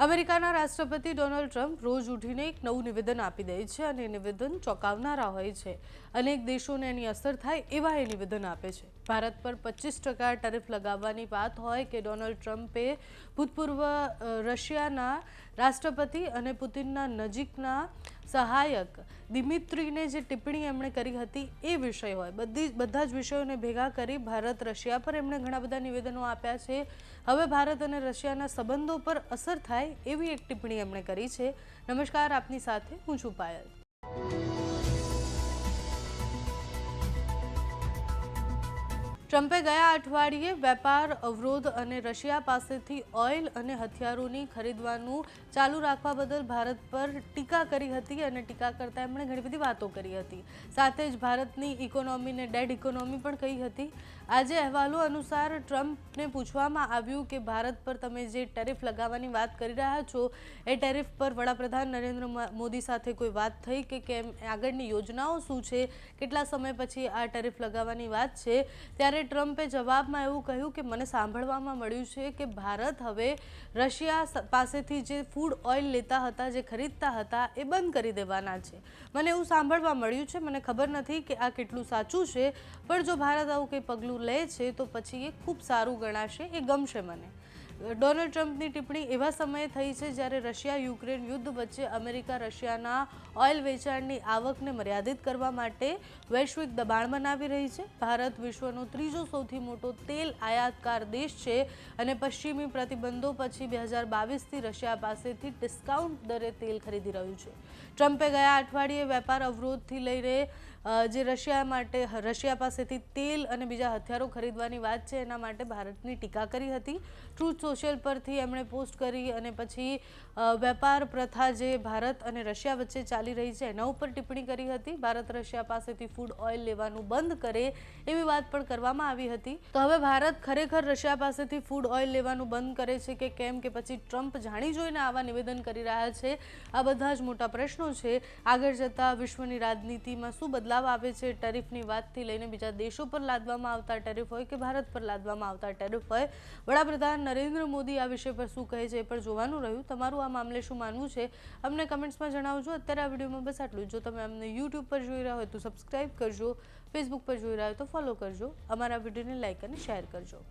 અમેરિકાના રાષ્ટ્રપતિ Donald Trump રોજ ઉઠીને એક નવું નિવેદન આપી દે છે અને નિવેદન ચોંકાવનારા હોય છે. અનેક દેશોને એની અસર થાય એવા એ નિવેદન આપે છે. ભારત પર પચીસ ટકા ટેરિફ લગાવવાની વાત હોય કે ડોનાલ્ડ ટ્રમ્પે ભૂતપૂર્વ રશિયાના રાષ્ટ્રપતિ અને પુતિનના નજીકના સહાયક દિમિત્રીને જે ટિપ્પણી એમણે કરી હતી એ વિષય હોય. બધી બધા જ વિષયોને ભેગા કરી ભારત રશિયા પર એમણે ઘણા બધા નિવેદનો આપ્યા છે. હવે ભારત અને રશિયાના સંબંધો પર અસર થાય એવી એક ટિપ્પણી એમણે કરી છે. નમસ્કાર, આપની સાથે હું છું પાયલ. ટ્રમ્પે ગયા અઠવાડિયે વેપાર, અવરોધ અને રશિયા પાસેથી ઓઇલ અને હથિયારોની ખરીદવાનું ચાલુ રાખવા બદલ ભારત પર ટીકા કરી હતી અને ટીકા કરતાં એમણે ઘણી બધી વાતો કરી હતી. સાથે જ ભારતની ઇકોનોમીને ડેડ ઇકોનોમી પણ કહી હતી. આજે અહેવાલો અનુસાર ટ્રમ્પને પૂછવામાં આવ્યું કે ભારત પર તમે જે ટેરિફ લગાવવાની વાત કરી રહ્યા છો, એ ટેરિફ પર વડાપ્રધાન નરેન્દ્ર મોદી સાથે કોઈ વાત થઈ કે કેમ? આગળની યોજનાઓ શું છે? કેટલા સમય પછી આ ટેરિફ લગાવવાની વાત છે? ત્યારે ટ્રમ્પે જવાબમાં એવું કહ્યું કે મને સાંભળવામાં મળ્યું છે કે ભારત હવે રશિયા પાસેથી જે ફૂડ ઓઇલ લેતા હતા, જે ખરીદતા હતા, એ બંધ કરી દેવાના છે. મને એવું સાંભળવા મળ્યું છે, મને ખબર નથી કે આ કેટલું સાચું છે, પણ જો ભારત આવું કંઈ પગલું લે છે, તો પછી એ ખૂબ સારું ગણાશે, એ ગમશે મને. ડોનાલ્ડ ટ્રમ્પની ટિપ્પણી એવા સમયે થઈ છે જ્યારે રશિયા યુક્રેન યુદ્ધ વચ્ચે અમેરિકા રશિયાના ઓઇલ વેચાણની આવકને મર્યાદિત કરવા માટે વૈશ્વિક દબાણ બનાવી રહી છે. ભારત વિશ્વનો ત્રીજો સૌથી મોટો તેલ આયાતકાર દેશ છે અને પશ્ચિમી પ્રતિબંધો પછી બે હજાર બાવીસથી રશિયા પાસેથી ડિસ્કાઉન્ટ દરે તેલ ખરીદી રહ્યું છે. ટ્રમ્પે ગયા અઠવાડિયે વેપાર અવરોધથી લઈને જે રશિયા માટે, રશિયા પાસેથી તેલ અને બીજા હથિયારો ખરીદવાની વાત છે, એના માટે ભારતની ટીકા કરી હતી. ટ્રુથ સોશિયલ પરથી એમણે પોસ્ટ કરી અને પછી વેપાર પ્રથા જે ભારત અને રશિયા વચ્ચે ચાલી રહી છે, એના ઉપર ટિપ્પણી કરી હતી. ભારત રશિયા પાસેથી ફૂડ ઓઇલ લેવાનું બંધ કરે એવી વાત પણ કરવામાં આવી હતી. તો હવે ભારત ખરેખર રશિયા પાસેથી ફૂડ ઓઇલ લેવાનું બંધ કરે છે કે કેમ કે પછી ટ્રમ્પ જાણી જોઈને આવા નિવેદન કરી રહ્યા છે. આ બધા જ મોટા પ્રશ્નો છે. આગળ જતા વિશ્વની રાજનીતિમાં શું બદલાવ આવે છે ટેરિફની વાતથી લઈને બીજા દેશો પર લાદવામાં આવતા ટેરિફ હોય કે ભારત પર લાદવામાં આવતા ટેરિફ હોય, વડાપ્રધાન નરેન્દ્ર મોદી આ વિષય પર શું કહે છે એ પણ જોવાનું રહ્યું. તમારું આ મામલે શું માનવું છે અમને કમેન્ટ્સમાં જણાવજો. અત્યારે આ વિડીયોમાં બસ આટલું જ. તમે અમને યુટ્યુબ પર જોઈ રહ્યા હોય તો સબસ્ક્રાઇબ કરજો, ફેસબુક પર જોઈ રહ્યા હોય તો ફોલો કરજો. અમારા વિડીયોને લાઇક અને શેર કરજો.